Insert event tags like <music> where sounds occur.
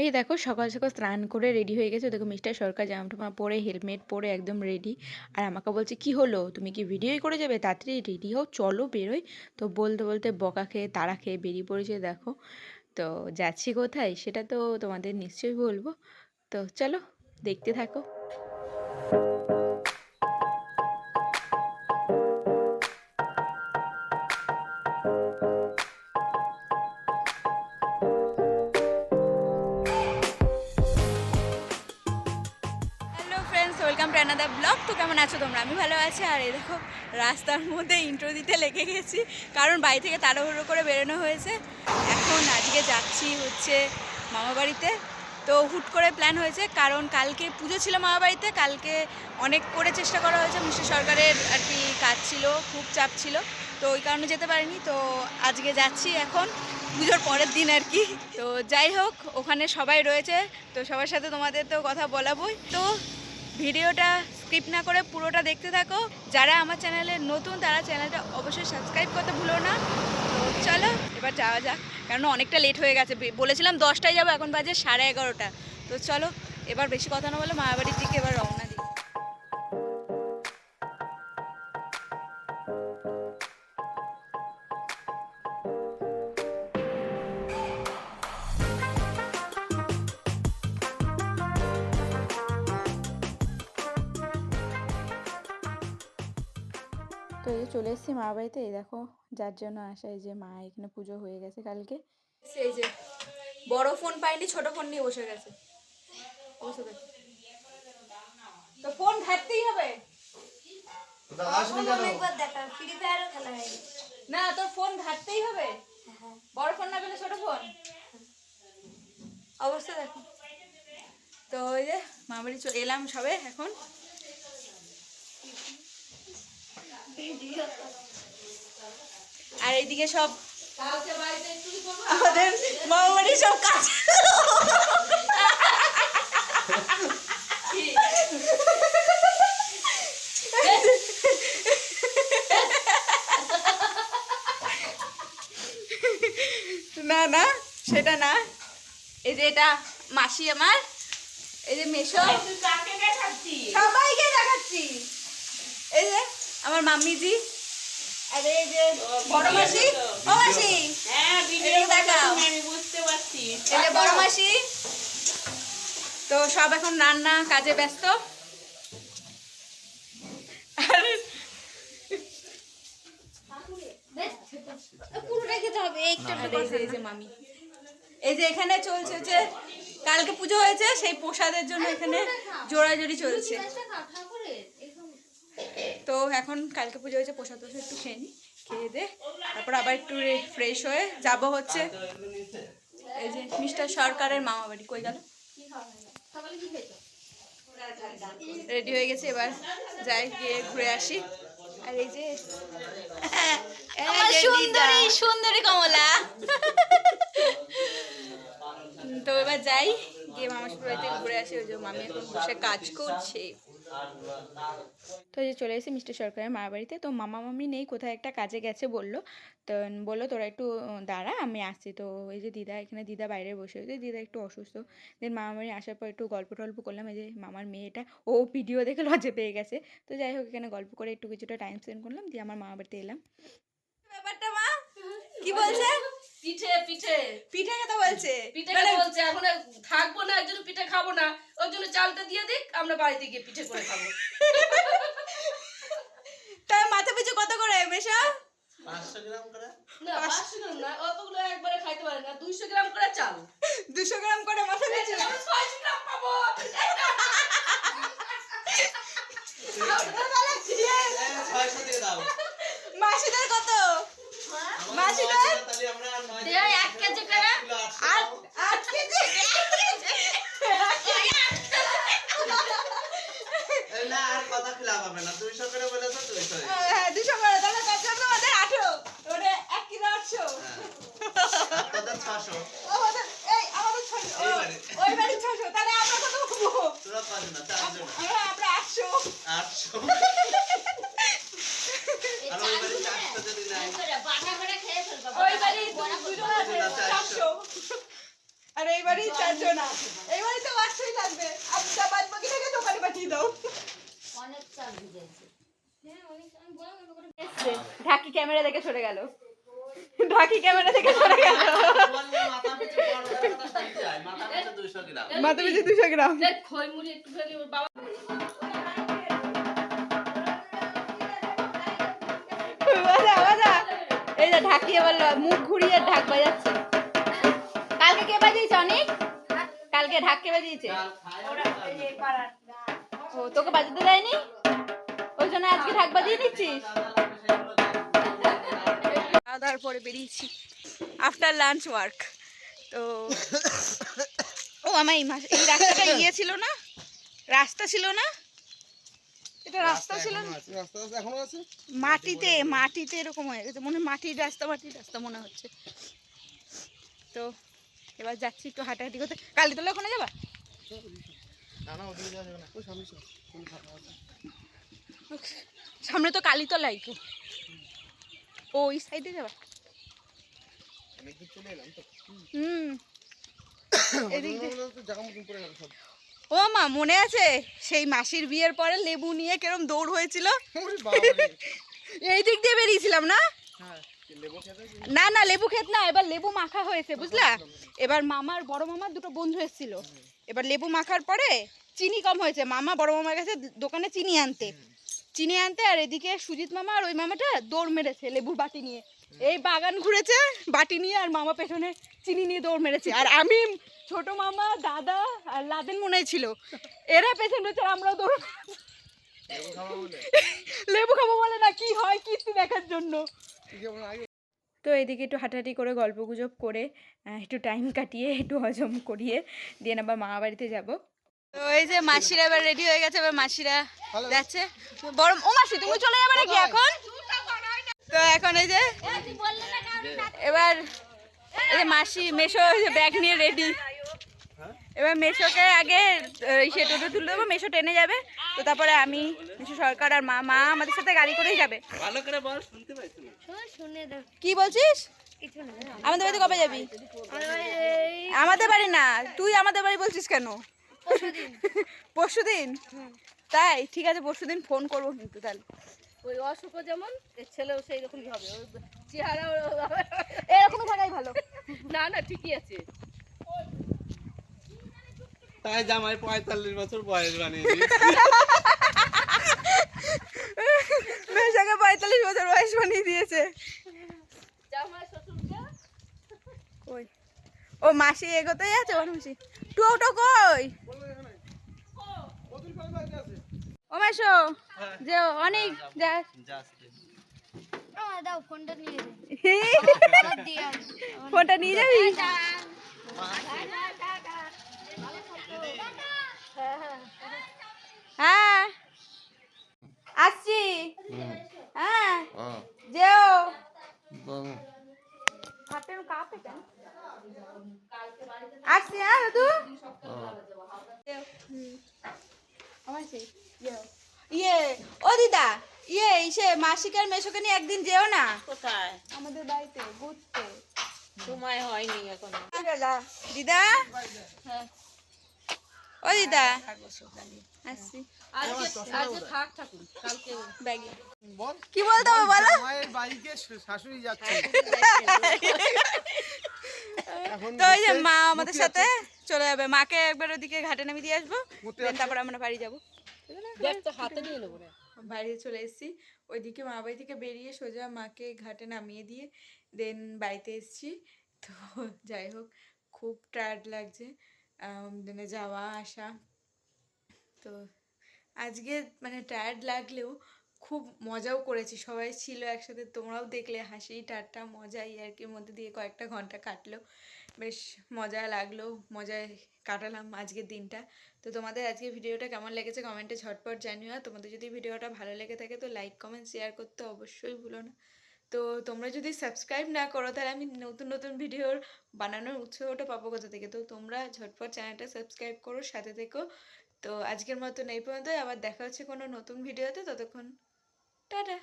এই দেখো সকাল সকাল স্নান করে রেডি হয়ে গেছে। দেখো মিস্টার সরকার জামা টামা পরে হেলমেট পরে একদম রেডি আর আমাকে বলছে, কি হলো? তুমি কি ভিডিওই করে যাবে? তাড়াতাড়ি রেডি হও, চলো বেরোই। তো বলতে বলতে বকা খেয়ে তাড়া খেয়ে বেরিয়ে পড়েছে দেখো। তো যাচ্ছি কোথায়? সেটা তো তোমাদের নিশ্চয়ই বলব। তো চলো, দেখতে থাকো। আছি আর এই দেখো রাস্তার মধ্যে ইন্ট্রো দিতে লেগে গেছি। কারণ বাড়ি থেকে তাড়াহুড়ো করে বেরোনো হয়েছে। এখন আজকে যাচ্ছি হচ্ছে মামা বাড়িতে তো হুট করে প্ল্যান হয়েছে, কারণ কালকে পুজো ছিল মামা বাড়িতে কালকে অনেক করে চেষ্টা করা হয়েছে। মিস্টার সরকারের আর কি কাজ ছিল, খুব চাপ ছিল। তো ওই কারণে যেতে পারিনি। তো আজকে যাচ্ছি এখন পুজোর পরের দিন আর কি। তো যাই হোক, ওখানে সবাই রয়েছে। তো সবার সাথে তোমাদের তো কথা বলাবই। তো ভিডিওটা স্কিপ না করে পুরোটা দেখতে থাকো। যারা আমার চ্যানেলে নতুন, তারা চ্যানেলটা অবশ্যই সাবস্ক্রাইব করতে ভুলো না। তো চলো, এবার যাওয়া যাক। কারণ অনেকটা লেট হয়ে গেছে। বলেছিলাম দশটায় যাব, এখন বাজে সাড়ে এগারোটা। তো চলো, এবার বেশি কথা না বলে মায়াবাড়ির দিকে এবার রওনা দিই। তো এই যে চলে এসেছি মা বাড়িতে। এই দেখো যার জন্য আসা এই যে মা এখানে পুজো হয়ে গেছে কালকে। সেই যে বড় ফোন পাইনি ছোট ফোন নিয়ে বসে গেছে। বসে গেছে। তো ফোন ঘাটতেই হবে। হয়ে না তোর ফোন ঘাটতেই হবে। হ্যাঁ। বড় ফোন না পেলে ছোট ফোন। অবস্থা দেখো। তো ওই যে মা বাড়ি চলে এলাম সবে এখন। আর এইদিকে সব আমাদের মামা বাড়ির সব কাজ না না সেটা না। এই যে এটা মাসি আমার এই যে মেশো। সবাইকে দেখাচ্ছি। এই যে আমার মাম্মিজি। আর এই যে বড় মাসি। ও মাসি। হ্যাঁ এই দেখাও। আমি বুঝতে পারছি। এই বড় মাসি। তো সব এখন রান্না কাজে ব্যস্ত। আর। এই যে এই যে মামি এই যে এখানে চলছে যে কালকে পুজো হয়েছে সেই প্রসাদের জন্য এখানে জোড়া জোড়াজোড়ি চলছে। এখন কালকে পুজো হয়েছে প্রসাদ প্রসাদ একটু খেয়ে নিই খেয়ে দে তারপর আবার একটু ফ্রেশ হয়ে যাব হচ্ছে। এই যে মিস্টার সরকারের মামা বাড়ি কই গেল? রেডি হয়ে গেছে এবার যাই গিয়ে ঘুরে আসি। আর এই যে <laughs> সুন্দরী। সুন্দরী কমলা। <laughs> তো এবার যাই গিয়ে মামার বাড়িতে ঘুরে আসি ওই যে মামি এখন বসে কাজ করছে। তো এই যে চলে এসেছি মিস্টার সরকারের মা বাড়িতে তো মামা মামি নেই কোথায় একটা কাজে গেছে বলল। তো বলল তোরা একটু দাঁড়া আমি আসছি। তো এই যে দিদা এখানে দিদা বাইরে বসে রয়েছে। দিদা একটু অসুস্থ। দেন মামা বাড়ি আসার পর একটু গল্প টল্প করলাম। এই যে মামার মেয়েটা ও ভিডিও দেখে লজে পেয়ে গেছে। তো যাই হোক এখানে গল্প করে একটু কিছুটা টাইম স্পেন্ড করলাম দিয়ে আমার মামা বাড়িতে এলাম। ব্যাপারটা মা? কি বলছে? পিঠে পিঠে। পিঠে কথা বলছে। পিঠে বলছে। এখন থাকব না একজন পিঠে খাব না। ওর জন্য চালটা দিয়ে দিক আমরা বাড়িতে গিয়ে পিঠে করে খাব। তাই মাথা পিছু কত করে মেশা? পাঁচশো গ্রাম করে। না পাঁচশো গ্রাম না অতগুলো একবারে খাইতে পারে না দুইশো গ্রাম করে চাল। দুশো গ্রাম করে মাথা পিছু? ছয়শো গ্রাম পাবো। ছয়শো দিয়ে দাও। মাসিদের কত? মাসিদের? এক করে। আট কেজি এই না আর কথা খিলাফ হবে না দুইশো করে বলে তো দুইশো হ্যাঁ দুশো করে তাহলে তার জন্য আমাদের আঠেরো ওটা এক কিলো আটশো তোদের ছশো আমাদের এই আমাদের ছশো ও, এই বাড়ি। ওই বাড়ি ছশো তাহলে আমরা কত পাবো তোরা পাঁচ না চারজন আমরা আমরা আটশো আটশো আর ওই বাড়ি চারশো যদি নেয় ওই বাড়ি দুজন আছে না, চারশো। চারশো আর এই বাড়ির চারজন এই বাড়িতে বাচ্চাই থাকবে। আপনার বাদ বাকিটাকে দোকানে পাঠিয়ে দাও। অনেক চাল ভিজেছে। হ্যাঁ অনেক আমি বললাম না, ওখানে ঢাকি ক্যামেরা দেখে সরে গেল। ঢাকি ক্যামেরা দেখে সরে গেল। বললে মাথা পিছু বড় একটা সাইতে আয় মাথা পিছু 200 গ্রাম। মাথা পিছু দুশো গ্রাম দেখ একটুখানি ওর বাবা এই যে ঢাকি এবার ল- মুখ ঘুরিয়ে ঢাক বাজাচ্ছে। কালকে কে বাজিয়েছে অনেক? কালকে ঢাক কে বাজিয়েছে। ও তোকে বাজাতে দেয়নি? ওই জন্য আজকে ঢাক বাজিয়ে দিচ্ছিস? খাওয়া দাওয়ার পরে বেরিয়েছি। আফটার লাঞ্চ ওয়ার্ক তো ও আমার এই মাস এই রাস্তাটা ইয়ে ছিল না? রাস্তা ছিল না? এটা রাস্তা ছিল না? রাস্তা রাস্তা এখনও আছে? মাটিতে মাটিতে এরকম হয়ে গেছে মনে হয় মাটির রাস্তা মাটির রাস্তা মনে হচ্ছে। তো এবার যাচ্ছি একটু হাঁটাহাঁটি করতে। কালীতলা ওখানে যাবা? সামনে তো কালীতলাই তো ও ওই সাইডে যাবা? হুম। <coughs> ও মা মনে আছে? সেই মাসির বিয়ের পরে লেবু নিয়ে কেরম দৌড় হয়েছিল? <laughs> এই দিক দিয়ে বেরিয়েছিলাম না? হ্যাঁ? না না লেবু ক্ষেত না এবার লেবু মাখা হয়েছে বুঝলা? এবার মামার বড় মামার দুটো বন্ধু এসেছিল। এবার লেবু মাখার পরে চিনি কম হয়েছে। মামা বড় মামার কাছে দোকানে চিনি আনতে। চিনি আনতে আর এদিকে সুজিত মামা আর ওই মামাটা দৌড় মেরেছে লেবুর বাটি নিয়ে। এই বাগান ঘুরেছে বাটি নিয়ে আর মামা পেছনে চিনি নিয়ে দৌড় মেরেছে। আর আমি ছোট মামা দাদা আর লাদেন মনে ছিল। এরা পেছনে রয়েছে আমরাও দৌড় লেবু খাব বলে না কি হয় কিস্তি দেখার জন্য। তো এদিকে একটু হাঁটাহাঁটি করে গল্প গুজব করে একটু টাইম কাটিয়ে একটু হজম করিয়ে দিয়ে আবার মামা বাড়িতে যাব। তো এই যে মাসিরা এবার রেডি হয়ে গেছে এবার মাসিরা যাচ্ছে। বড় ও মাসি তুমি চলে যাবে নাকি এখন? তো এখন এই যে এবার এই যে মাসি মেশো এই যে ব্যাগ নিয়ে রেডি এবার মেশোকে আগে সে টোটো তুলে দেবো মেশো টেনে যাবে। তো তারপরে আমি মেশো সরকার আর মা মা আমাদের সাথে গাড়ি করেই যাবে। ভালো করে বল শুনতে দাও কি বলছিস? আমাদের বাড়িতে কবে যাবি? আমাদের বাড়ি না তুই আমাদের বাড়ি বলছিস কেন? পরশু দিন তাই ঠিক আছে পরশু দিন ফোন করব কিন্তু তাহলে। ওই অসুখ যেমন এর ছেলেও সেই রকমই হবে ওই চেহারা এরকমই থাকাই ভালো। না না ঠিকই আছে। তাই জামাই 45 বছর বয়স বানিয়ে <laughs> দিই মেয়েটাকে পঁয়তাল্লিশ বছর বয়স বানিয়ে দিয়েছে। ওই ও মাসি এগোতেই আছে ওর মাসি। টোটো কই? ও মাসো যে অনেক ফোনটা নিয়ে। ফোনটা যাবি? হ্যাঁ। আসছি হ্যাঁ যেও হাতের কাপে কেন আসছি হ্যাঁ দাদু আমার সেই যেও। ইয়ে ও দিদা ইয়ে ইসে মাসিকার মেশোকে নিয়ে একদিন যেও না? কোথায়? আমাদের বাড়িতে ঘুরতে। সময় হয়নি এখনও। দিদা ও দিদা। আসছি। আজকে আজকে থাক থাকুন কালকে ব্যাগে। বল। কি বলতে হবে বলো। বাড়িতে শাশুড়ি যাচ্ছে। তো ওই যে মা আমাদের সাথে চলে যাবে। মাকে একবার ওদিকে ঘাটে নামিয়ে দিয়ে আসব। তারপর আমরা বাড়ি যাব। হাতে নিয়ে নেব বাইরে চলে এসেছি। ওইদিকে মা বাড়ি থেকে বেরিয়ে সোজা মাকে ঘাটে নামিয়ে দিয়ে দেন বাড়িতে এসেছি। তো যাই হোক, খুব টায়ার্ড লাগছে দেনে যাওয়া, আসা। তো আজকে মানে টায়ার্ড লাগলেও খুব মজাও করেছি, সবাই ছিল একসাথে, তোমরাও দেখলে হাসি, ঠাট্টা মজা ইয়ার্কির মধ্যে দিয়ে কয়েকটা ঘণ্টা কাটলো। বেশ মজা লাগল, মজায় কাটালাম আজকের দিনটা। তো তোমাদের আজকে ভিডিওটা কেমন লেগেছে কমেন্টে ঝটপট জানিও। তোমাদের যদি ভিডিওটা ভালো লেগে থাকে তো লাইক কমেন্ট শেয়ার করতে অবশ্যই ভুলো না। তো তোমরা যদি সাবস্ক্রাইব না করো, তাহলে আমি নতুন নতুন ভিডিওর বানানোর উৎসাহটা পাবো কোথা থেকে? তো তোমরা ঝটপট চ্যানেলটা সাবস্ক্রাইব করো, সাথে থেকো। তো আজকের মতন এই পর্যন্তই। আবার দেখা হচ্ছে কোনো নতুন ভিডিওতে ততক্ষণ, টাটা!